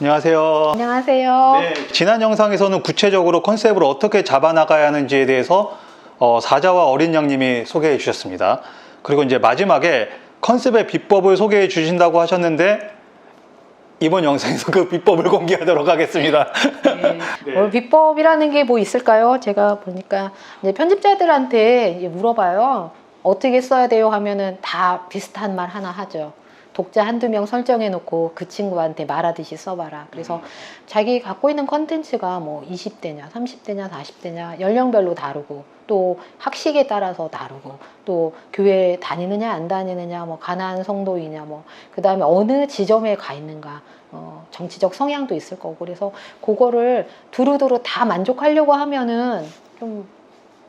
안녕하세요. 안녕하세요. 네, 지난 영상에서는 구체적으로 컨셉을 어떻게 잡아나가야 하는지에 대해서 어, 사자와 어린 양님이 소개해 주셨습니다. 그리고 이제 마지막에 컨셉의 비법을 소개해 주신다고 하셨는데 이번 영상에서 그 비법을 공개하도록 하겠습니다. 네. 네. 어, 비법이라는 게 뭐 있을까요? 제가 보니까 이제 편집자들한테 물어봐요. 어떻게 써야 돼요? 하면은 다 비슷한 말 하나 하죠. 독자 한두 명 설정해 놓고 그 친구한테 말하듯이 써봐라. 그래서 자기 갖고 있는 컨텐츠가 뭐 20대냐, 30대냐, 40대냐, 연령별로 다르고 또 학식에 따라서 다르고 또 교회 다니느냐 안 다니느냐 뭐 가난한 성도이냐 뭐 그다음에 어느 지점에 가 있는가 어, 정치적 성향도 있을 거고 그래서 그거를 두루두루 다 만족하려고 하면은 좀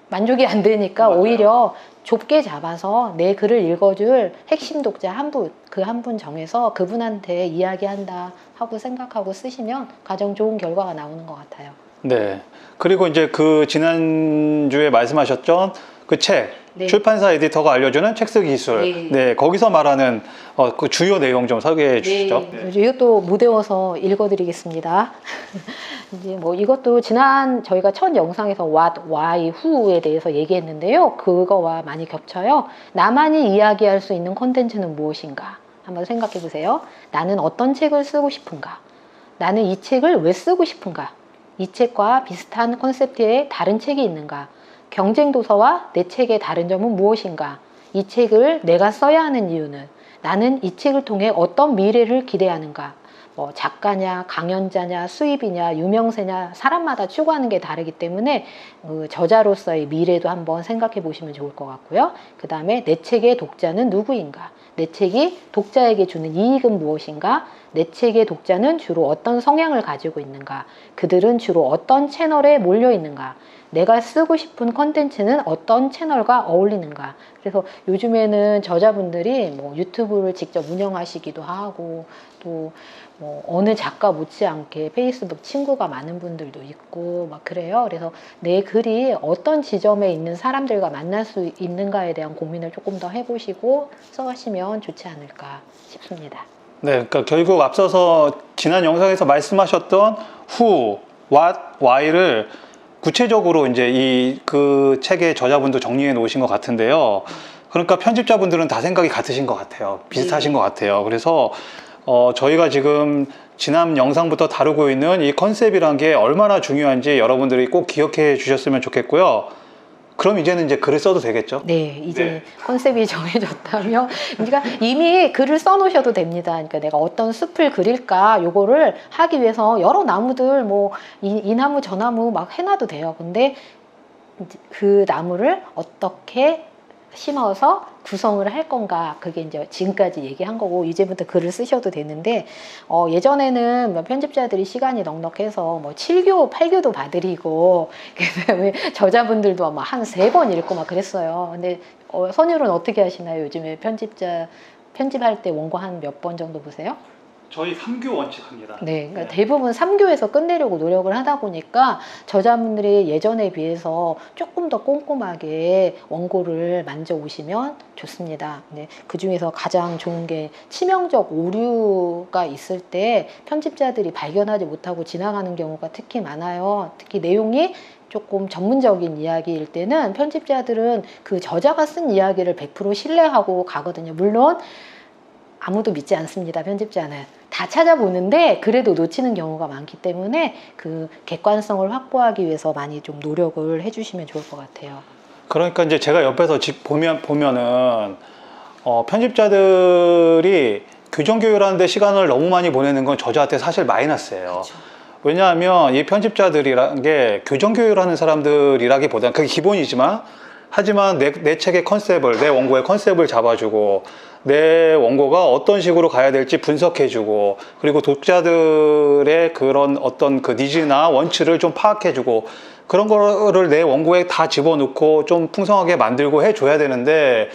만족이 안 되니까 맞아요. 오히려 좁게 잡아서 내 글을 읽어줄 핵심 독자 한 분, 그 한 분 정해서 그분한테 이야기한다 하고 생각하고 쓰시면 가장 좋은 결과가 나오는 것 같아요. 네. 그리고 이제 그 지난주에 말씀하셨던 그 책, 네. 출판사 에디터가 알려주는 책 쓰기 기술. 네. 네. 거기서 말하는 어, 그 주요 내용 좀 소개해 주시죠. 네. 이것도 못 외워서 읽어드리겠습니다. 이제 뭐 이것도 지난 저희가 첫 영상에서 what, why, who에 대해서 얘기했는데요. 그거와 많이 겹쳐요. 나만이 이야기할 수 있는 콘텐츠는 무엇인가? 한번 생각해 보세요. 나는 어떤 책을 쓰고 싶은가? 나는 이 책을 왜 쓰고 싶은가? 이 책과 비슷한 컨셉트의 다른 책이 있는가? 경쟁 도서와 내 책의 다른 점은 무엇인가? 이 책을 내가 써야 하는 이유는 나는 이 책을 통해 어떤 미래를 기대하는가? 뭐 작가냐, 강연자냐, 수입이냐, 유명세냐 사람마다 추구하는 게 다르기 때문에 그 저자로서의 미래도 한번 생각해 보시면 좋을 것 같고요. 그 다음에 내 책의 독자는 누구인가? 내 책이 독자에게 주는 이익은 무엇인가? 내 책의 독자는 주로 어떤 성향을 가지고 있는가? 그들은 주로 어떤 채널에 몰려 있는가? 내가 쓰고 싶은 컨텐츠는 어떤 채널과 어울리는가? 그래서 요즘에는 저자분들이 뭐 유튜브를 직접 운영하시기도 하고 또 뭐 어느 작가 못지않게 페이스북 친구가 많은 분들도 있고 막 그래요. 그래서 내 글이 어떤 지점에 있는 사람들과 만날 수 있는가에 대한 고민을 조금 더 해보시고 써가시면 좋지 않을까 싶습니다. 네, 그러니까 결국 앞서서 지난 영상에서 말씀하셨던 who, what, why를 구체적으로 이제 이 그 책의 저자분도 정리해 놓으신 것 같은데요. 그러니까 편집자분들은 다 생각이 같으신 것 같아요. 비슷하신 것 같아요. 그래서 어, 저희가 지금 지난 영상부터 다루고 있는 이 컨셉이란 게 얼마나 중요한지 여러분들이 꼭 기억해 주셨으면 좋겠고요. 그럼 이제는 이제 글을 써도 되겠죠? 네, 이제 네. 컨셉이 정해졌다면, 그러니까 이미 글을 써놓으셔도 됩니다. 그러니까 내가 어떤 숲을 그릴까, 요거를 하기 위해서 여러 나무들, 뭐, 이, 이 나무, 저 나무 막 해놔도 돼요. 근데 그 나무를 어떻게 심어서 구성을 할 건가 그게 이제 지금까지 얘기한 거고 이제부터 글을 쓰셔도 되는데 어 예전에는 뭐 편집자들이 시간이 넉넉해서 뭐 7교, 8교도 봐드리고 그다음에 저자분들도 막 한 세 번 읽고 막 그랬어요. 근데 어, 선율은 어떻게 하시나요? 요즘에 편집자 편집할 때 원고 한 몇 번 정도 보세요? 저희 3교 원칙합니다. 네, 그러니까 대부분 3교에서 끝내려고 노력을 하다 보니까 저자분들이 예전에 비해서 조금 더 꼼꼼하게 원고를 만져 오시면 좋습니다. 네, 그 중에서 가장 좋은 게 치명적 오류가 있을 때 편집자들이 발견하지 못하고 지나가는 경우가 특히 많아요. 특히 내용이 조금 전문적인 이야기일 때는 편집자들은 그 저자가 쓴 이야기를 100% 신뢰하고 가거든요. 물론 아무도 믿지 않습니다. 편집자는 다 찾아보는데 그래도 놓치는 경우가 많기 때문에 그 객관성을 확보하기 위해서 많이 좀 노력을 해주시면 좋을 것 같아요. 그러니까 이제 제가 옆에서 직 보면 보면은 어, 편집자들이 교정 교육하는데 시간을 너무 많이 보내는 건 저자한테 사실 마이너스예요. 왜냐하면 이 편집자들이라는 게 교정 교육을 하는 사람들이라기보다는 그게 기본이지만 하지만 내, 내 책의 컨셉을 내 원고의 컨셉을 잡아주고 내 원고가 어떤 식으로 가야 될지 분석해주고 그리고 독자들의 그런 어떤 그 니즈나 원치를 좀 파악해주고 그런 거를 내 원고에 다 집어넣고 좀 풍성하게 만들고 해줘야 되는데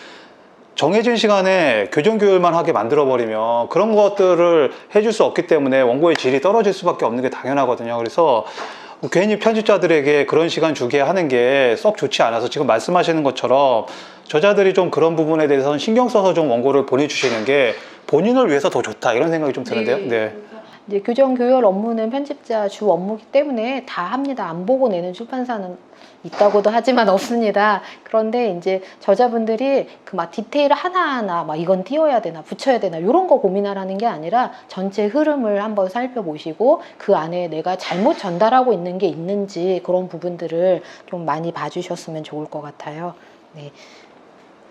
정해진 시간에 교정 교육만 하게 만들어 버리면 그런 것들을 해줄 수 없기 때문에 원고의 질이 떨어질 수밖에 없는 게 당연하거든요. 그래서 괜히 편집자들에게 그런 시간 주게 하는 게 썩 좋지 않아서 지금 말씀하시는 것처럼 저자들이 좀 그런 부분에 대해서는 신경 써서 좀 원고를 보내주시는 게 본인을 위해서 더 좋다 이런 생각이 좀 드는데요. 네. 이제 교정 교열 업무는 편집자 주 업무기 때문에 다 합니다. 안 보고 내는 출판사는 있다고도 하지만 없습니다. 그런데 이제 저자분들이 그 막 디테일 하나하나 막 이건 띄워야 되나 붙여야 되나 이런 거 고민하라는 게 아니라 전체 흐름을 한번 살펴보시고 그 안에 내가 잘못 전달하고 있는 게 있는지 그런 부분들을 좀 많이 봐주셨으면 좋을 것 같아요. 네.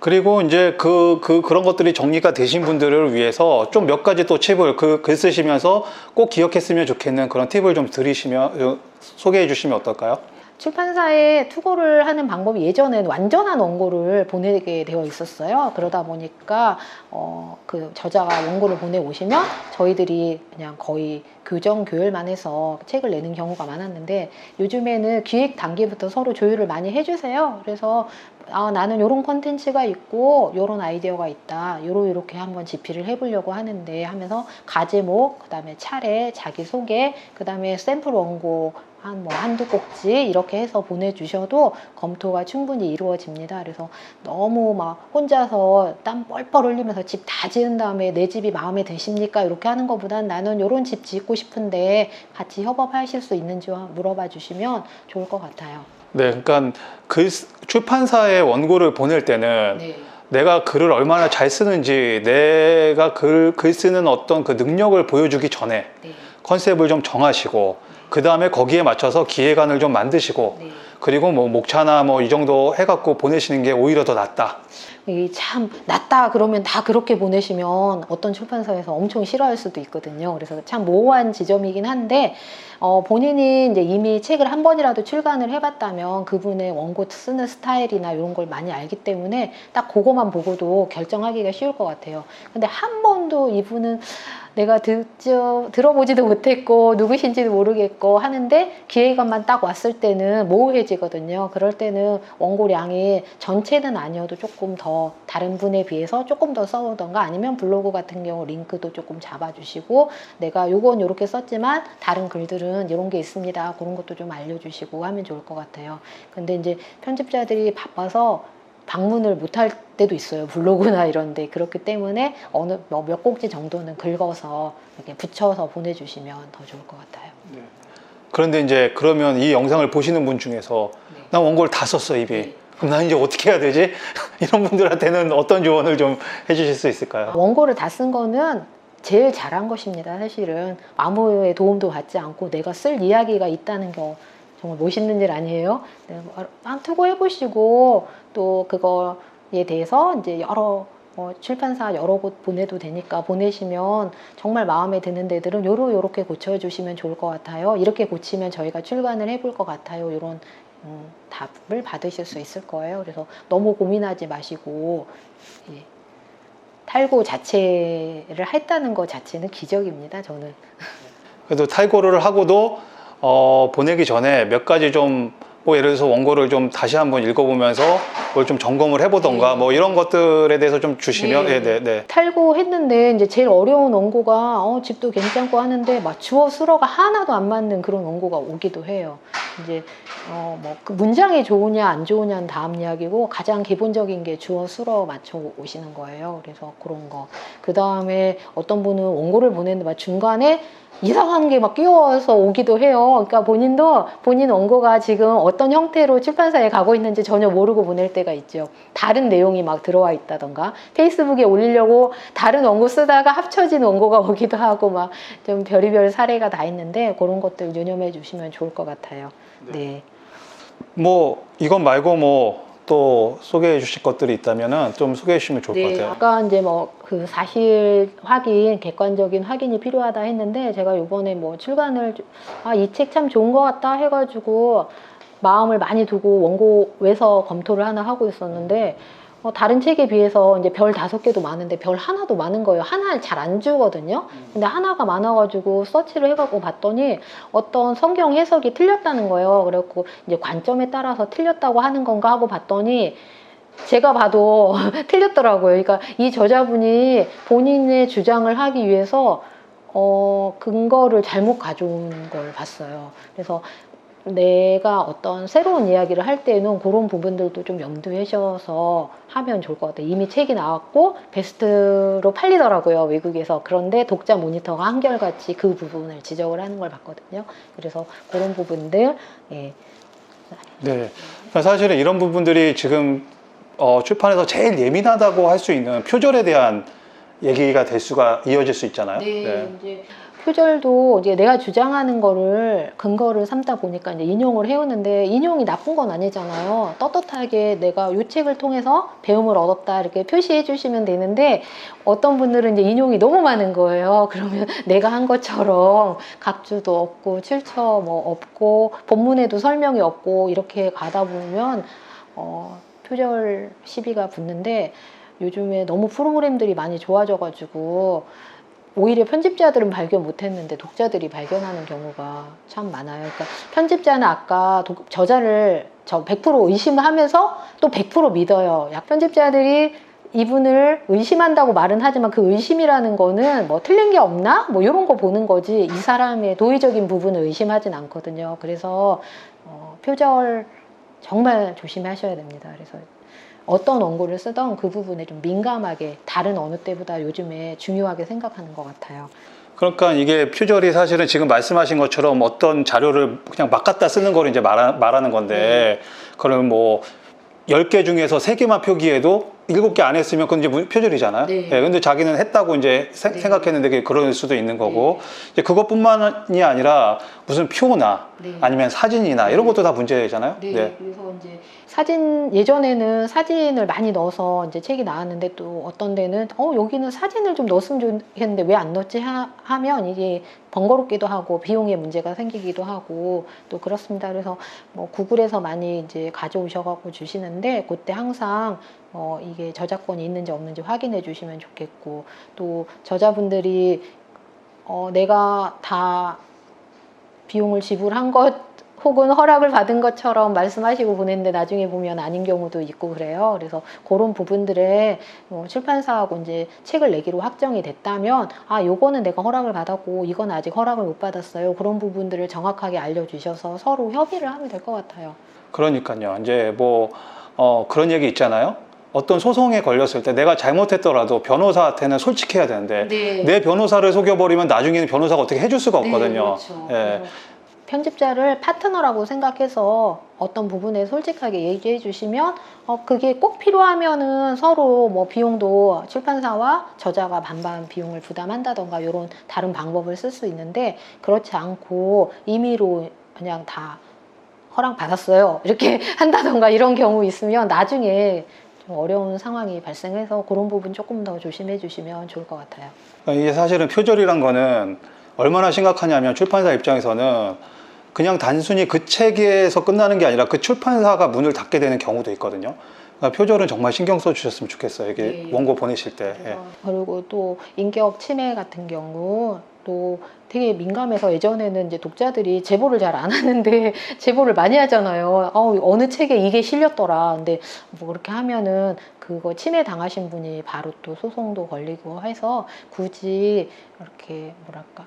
그리고 이제 그, 그, 그런 것들이 정리가 되신 분들을 위해서 좀 몇 가지 또 팁을 그 글 쓰시면서 꼭 기억했으면 좋겠는 그런 팁을 좀 드리시면, 어, 소개해 주시면 어떨까요? 출판사에 투고를 하는 방법이 예전에는 완전한 원고를 보내게 되어 있었어요. 그러다 보니까 어, 그 저자가 원고를 보내 오시면 저희들이 그냥 거의 교정 교열만 해서 책을 내는 경우가 많았는데 요즘에는 기획 단계부터 서로 조율을 많이 해주세요. 그래서 아, 나는 이런 컨텐츠가 있고 이런 아이디어가 있다. 요로 이렇게 한번 집필을 해보려고 하는데 하면서 가제목, 그 다음에 차례, 자기 소개, 그 다음에 샘플 원고 한 뭐 한두 꼭지 이렇게 해서 보내주셔도 검토가 충분히 이루어집니다. 그래서 너무 막 혼자서 땀 뻘뻘 흘리면서 집 다 지은 다음에 내 집이 마음에 드십니까? 이렇게 하는 것보단 나는 이런 집 짓고 싶은데 같이 협업하실 수 있는지 물어봐 주시면 좋을 것 같아요. 네, 그러니까 글, 쓰- 출판사에 원고를 보낼 때는 네. 내가 글을 얼마나 잘 쓰는지 내가 글, 글 쓰는 어떤 그 능력을 보여주기 전에 네. 컨셉을 좀 정하시고 그 다음에 거기에 맞춰서 기획안을 좀 만드시고 네. 그리고 뭐 목차나 뭐 이 정도 해갖고 보내시는 게 오히려 더 낫다. 이참 낫다 그러면 다 그렇게 보내시면 어떤 출판사에서 엄청 싫어할 수도 있거든요. 그래서 참 모호한 지점이긴 한데 어, 본인이 이제 이미 책을 한 번이라도 출간을 해봤다면 그분의 원고 쓰는 스타일이나 이런 걸 많이 알기 때문에 딱 그거만 보고도 결정하기가 쉬울 것 같아요. 근데 한 번도 이분은 내가 듣죠, 들어보지도 못했고 누구신지도 모르겠고 하는데 기획안만 딱 왔을 때는 모호해지거든요. 그럴 때는 원고량이 전체는 아니어도 조금 더 다른 분에 비해서 조금 더 써오던가 아니면 블로그 같은 경우 링크도 조금 잡아주시고 내가 요건 요렇게 썼지만 다른 글들은 이런 게 있습니다. 그런 것도 좀 알려주시고 하면 좋을 것 같아요. 근데 이제 편집자들이 바빠서 방문을 못할 때도 있어요. 블로그나 이런데 그렇기 때문에 어느 뭐몇 꼭지 정도는 긁어서 이렇게 붙여서 보내주시면 더 좋을 것 같아요. 그런데 이제 그러면 이 영상을 보시는 분 중에서 네. 난 원고를 다 썼어 이미. 네. 그럼 난 이제 어떻게 해야 되지? 이런 분들한테는 어떤 조언을 좀 해주실 수 있을까요? 원고를 다 쓴 거는 제일 잘한 것입니다. 사실은 아무의 도움도 받지 않고 내가 쓸 이야기가 있다는 거 정말 멋있는 일 아니에요? 네, 뭐, 한 투고 해보시고 또 그거에 대해서 이제 여러 어, 출판사 여러 곳 보내도 되니까 보내시면 정말 마음에 드는 데들은 요로 요렇게 고쳐주시면 좋을 것 같아요. 이렇게 고치면 저희가 출간을 해볼 것 같아요. 이런 음, 답을 받으실 수 있을 거예요. 그래서 너무 고민하지 마시고 예. 탈고 자체를 했다는 것 자체는 기적입니다. 저는. 그래도 탈고를 하고도 어, 보내기 전에 몇 가지 좀 뭐 예를 들어서 원고를 좀 다시 한번 읽어보면서 뭘좀 점검을 해보던가 네. 뭐 이런 것들에 대해서 좀 주시면 네. 네, 네, 네. 탈고 했는데 이제 제일 어려운 원고가 어, 집도 괜찮고 하는데 막 주어 수어가 하나도 안 맞는 그런 원고가 오기도 해요. 이제 어, 뭐 그 문장이 좋으냐 안 좋으냐는 다음 이야기고 가장 기본적인 게 주어 수어 맞춰 오시는 거예요. 그래서 그런 거. 그 다음에 어떤 분은 원고를 보냈는데 막 중간에 이상한 게 막 끼워서 오기도 해요. 그러니까 본인도 본인 원고가 지금 어떤 형태로 출판사에 가고 있는지 전혀 모르고 보낼 때가 있죠. 다른 내용이 막 들어와 있다던가 페이스북에 올리려고 다른 원고 쓰다가 합쳐진 원고가 오기도 하고 막 좀 별의별 사례가 다 있는데 그런 것들 유념해 주시면 좋을 것 같아요. 네. 뭐 이건 말고 뭐 또 소개해 주실 것들이 있다면은 좀 소개해 주시면 좋을 것 네, 같아요. 아까 이제 뭐 그 사실 확인, 객관적인 확인이 필요하다 했는데 제가 요번에 뭐 출간을 아 이 책 참 좋은 것 같다 해가지고 마음을 많이 두고 원고 외서 검토를 하나 하고 있었는데 어, 다른 책에 비해서 이제 별 다섯 개도 많은데 별 하나도 많은 거예요. 하나 잘안 주거든요. 근데 하나가 많아가지고 서치를 해갖고 봤더니 어떤 성경 해석이 틀렸다는 거예요. 그래갖고 이제 관점에 따라서 틀렸다고 하는 건가 하고 봤더니 제가 봐도 틀렸더라고요. 그러니까 이 저자분이 본인의 주장을 하기 위해서 어, 근거를 잘못 가져온 걸 봤어요. 그래서 내가 어떤 새로운 이야기를 할 때는 그런 부분들도 좀 염두에 셔서 하면 좋을 것 같아요. 이미 책이 나왔고 베스트로 팔리더라고요 외국에서. 그런데 독자 모니터가 한결같이 그 부분을 지적을 하는 걸 봤거든요. 그래서 그런 부분들 예, 네. 사실은 이런 부분들이 지금 어, 출판에서 제일 예민하다고 할 수 있는 표절에 대한 얘기가 될 수가 이어질 수 있잖아요. 이제 표절도 이제 내가 주장하는 거를 근거를 삼다 보니까 이제 인용을 해오는데 인용이 나쁜 건 아니잖아요. 떳떳하게 내가 이 책을 통해서 배움을 얻었다 이렇게 표시해 주시면 되는데 어떤 분들은 이제 인용이 너무 많은 거예요. 그러면 내가 한 것처럼 각주도 없고 출처 뭐 없고 본문에도 설명이 없고 이렇게 가다 보면 어, 표절 시비가 붙는데 요즘에 너무 프로그램들이 많이 좋아져가지고 오히려 편집자들은 발견 못했는데 독자들이 발견하는 경우가 참 많아요. 그러니까 편집자는 아까 독- 저자를 저 100% 의심하면서 또 100% 믿어요. 약 편집자들이 이분을 의심한다고 말은 하지만 그 의심이라는 거는 뭐 틀린 게 없나? 뭐 이런 거 보는 거지 이 사람의 도의적인 부분을 의심하진 않거든요. 그래서 어, 표절 정말 조심하셔야 됩니다. 그래서 어떤 원고를 쓰던 그 부분에 좀 민감하게 다른 어느 때보다 요즘에 중요하게 생각하는 것 같아요. 그러니까 이게 표절이 사실은 지금 말씀하신 것처럼 어떤 자료를 그냥 막 갖다 쓰는 거를 이제 말하, 말하는 건데 그러면 뭐 10개 중에서 3개만 표기해도 7개 안 했으면 그건 이제 무- 표절이잖아요. 네. 예, 근데 자기는 했다고 이제 세- 네. 생각했는데 그게 그럴 수도 있는 거고 이제 그것뿐만이 아니라 무슨 표나 네. 아니면 사진이나 이런 것도 다 문제잖아요. 네, 그래서 이제 사진 예전에는 사진을 많이 넣어서 이제 책이 나왔는데 또 어떤 데는 어 여기는 사진을 좀 넣었으면 좋겠는데 왜 안 넣지 하, 하면 이게 번거롭기도 하고 비용에 문제가 생기기도 하고 또 그렇습니다. 그래서 뭐 구글에서 많이 이제 가져오셔갖고 주시는데 그때 항상 어 이게 저작권이 있는지 없는지 확인해 주시면 좋겠고 또 저자분들이 어 내가 다 비용을 지불한 것 혹은 허락을 받은 것처럼 말씀하시고 보냈는데 나중에 보면 아닌 경우도 있고 그래요. 그래서 그런 부분들에 뭐 출판사하고 이제 책을 내기로 확정이 됐다면 아 요거는 내가 허락을 받았고 이건 아직 허락을 못 받았어요. 그런 부분들을 정확하게 알려주셔서 서로 협의를 하면 될 것 같아요. 그러니까요. 이제 뭐 어, 그런 얘기 있잖아요. 어떤 소송에 걸렸을 때 내가 잘못했더라도 변호사한테는 솔직해야 되는데 네. 내 변호사를 속여버리면 나중에는 변호사가 어떻게 해줄 수가 없거든요. 예. 그래서 편집자를 파트너라고 생각해서 어떤 부분에 솔직하게 얘기해 주시면 어, 그게 꼭 필요하면은 서로 뭐 비용도 출판사와 저자가 반반 비용을 부담한다던가 이런 다른 방법을 쓸 수 있는데 그렇지 않고 임의로 그냥 다 허락 받았어요 이렇게 한다던가 이런 경우 있으면 나중에 좀 어려운 상황이 발생해서 그런 부분 조금 더 조심해 주시면 좋을 것 같아요. 그러니까 이게 사실은 표절이란 거는 얼마나 심각하냐면 출판사 입장에서는 그냥 단순히 그 책에서 끝나는 게 아니라 그 출판사가 문을 닫게 되는 경우도 있거든요. 그러니까 표절은 정말 신경 써 주셨으면 좋겠어요. 이게 네. 원고 보내실 때. 예. 그리고 또 인격 침해 같은 경우 또 되게 민감해서 예전에는 이제 독자들이 제보를 잘 안 하는데 제보를 많이 하잖아요. 어, 어느 책에 이게 실렸더라. 근데 뭐 그렇게 하면은 그거 침해 당하신 분이 바로 또 소송도 걸리고 해서 굳이 이렇게 뭐랄까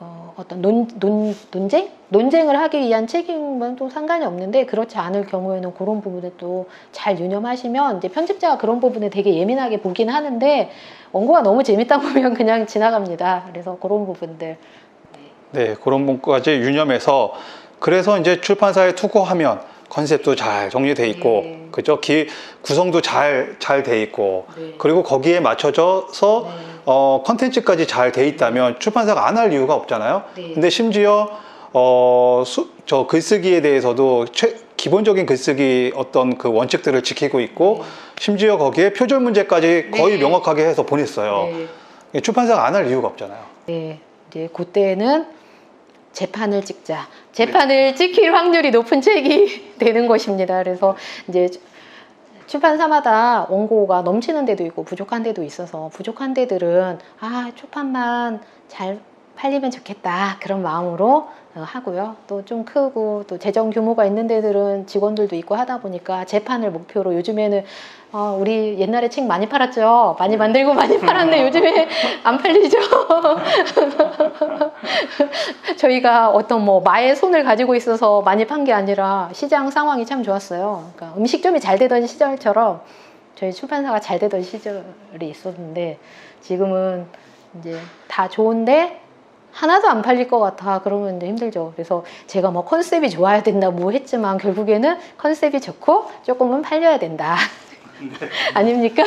어, 어떤 논, 논, 논쟁? 논쟁을 하기 위한 책임은 또 상관이 없는데 그렇지 않을 경우에는 그런 부분에 또 잘 유념하시면 이제 편집자가 그런 부분에 되게 예민하게 보긴 하는데 원고가 너무 재밌다 보면 그냥 지나갑니다. 그래서 그런 부분들 네, 그런 부분까지 유념해서 그래서 이제 출판사에 투고하면 컨셉도 잘 정리돼 있고 네. 그죠? 기 구성도 잘 잘 돼 있고 네. 그리고 거기에 맞춰져서 어 컨텐츠까지 잘 돼 있다면 출판사가 안 할 이유가 없잖아요. 네. 근데 심지어 어저 글쓰기에 대해서도 최, 기본적인 글쓰기 어떤 그 원칙들을 지키고 있고 심지어 거기에 표절 문제까지 거의 네. 명확하게 해서 보냈어요. 네. 출판사가 안 할 이유가 없잖아요. 네, 이제 그때는 재판을 찍자. 재판을 찍힐 확률이 높은 책이 되는 것입니다. 그래서 이제 출판사마다 원고가 넘치는 데도 있고 부족한 데도 있어서 부족한 데들은 아 초판만 잘 팔리면 좋겠다 그런 마음으로 어, 하고요. 또 좀 크고 또 재정 규모가 있는 데들은 직원들도 있고 하다 보니까 재판을 목표로 요즘에는 어, 우리 옛날에 책 많이 팔았죠. 많이 만들고 많이 팔았는데 요즘에 안 팔리죠. 저희가 어떤 뭐 마의 손을 가지고 있어서 많이 판 게 아니라 시장 상황이 참 좋았어요. 그러니까 음식점이 잘 되던 시절처럼 저희 출판사가 잘 되던 시절이 있었는데 지금은 이제 다 좋은데 하나도 안 팔릴 것 같아 그러면 이제 힘들죠. 그래서 제가 뭐 컨셉이 좋아야 된다 뭐 했지만 결국에는 컨셉이 좋고 조금은 팔려야 된다. 아닙니까?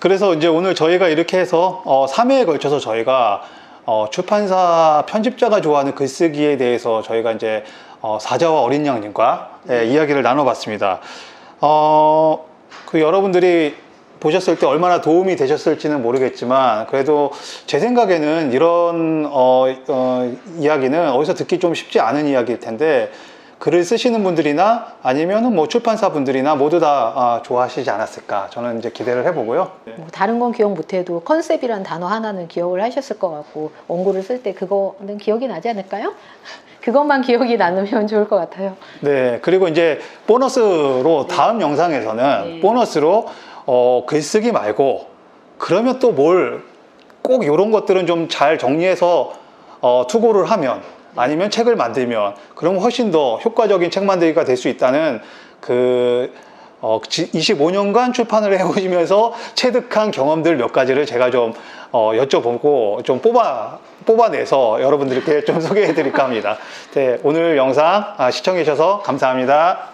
그래서 이제 오늘 저희가 이렇게 해서 어, 3회에 걸쳐서 저희가 어, 출판사 편집자가 좋아하는 글쓰기에 대해서 저희가 이제 어, 사자와 어린 양님과 예, 이야기를 나눠봤습니다. 어, 그 여러분들이 보셨을 때 얼마나 도움이 되셨을지는 모르겠지만 그래도 제 생각에는 이런 어, 어, 이야기는 어디서 듣기 좀 쉽지 않은 이야기일 텐데 글을 쓰시는 분들이나 아니면은 뭐 출판사 분들이나 모두 다 아, 좋아하시지 않았을까 저는 이제 기대를 해보고요. 뭐 다른 건 기억 못해도 컨셉이란 단어 하나는 기억을 하셨을 것 같고 원고를 쓸 때 그거는 기억이 나지 않을까요? 그것만 기억이 나면 좋을 것 같아요. 네, 그리고 이제 보너스로 다음 영상에서는 네. 보너스로 어, 글쓰기 말고 그러면 또 뭘 꼭 이런 것들은 좀 잘 정리해서 어, 투고를 하면 아니면 책을 만들면 그러면 훨씬 더 효과적인 책 만들기가 될 수 있다는 그 어, 25년간 출판을 해오시면서 체득한 경험들 몇 가지를 제가 좀 어, 여쭤보고 좀 뽑아 뽑아내서 여러분들께 좀 소개해 드릴까 합니다. 네, 오늘 영상 아, 시청해 주셔서 감사합니다.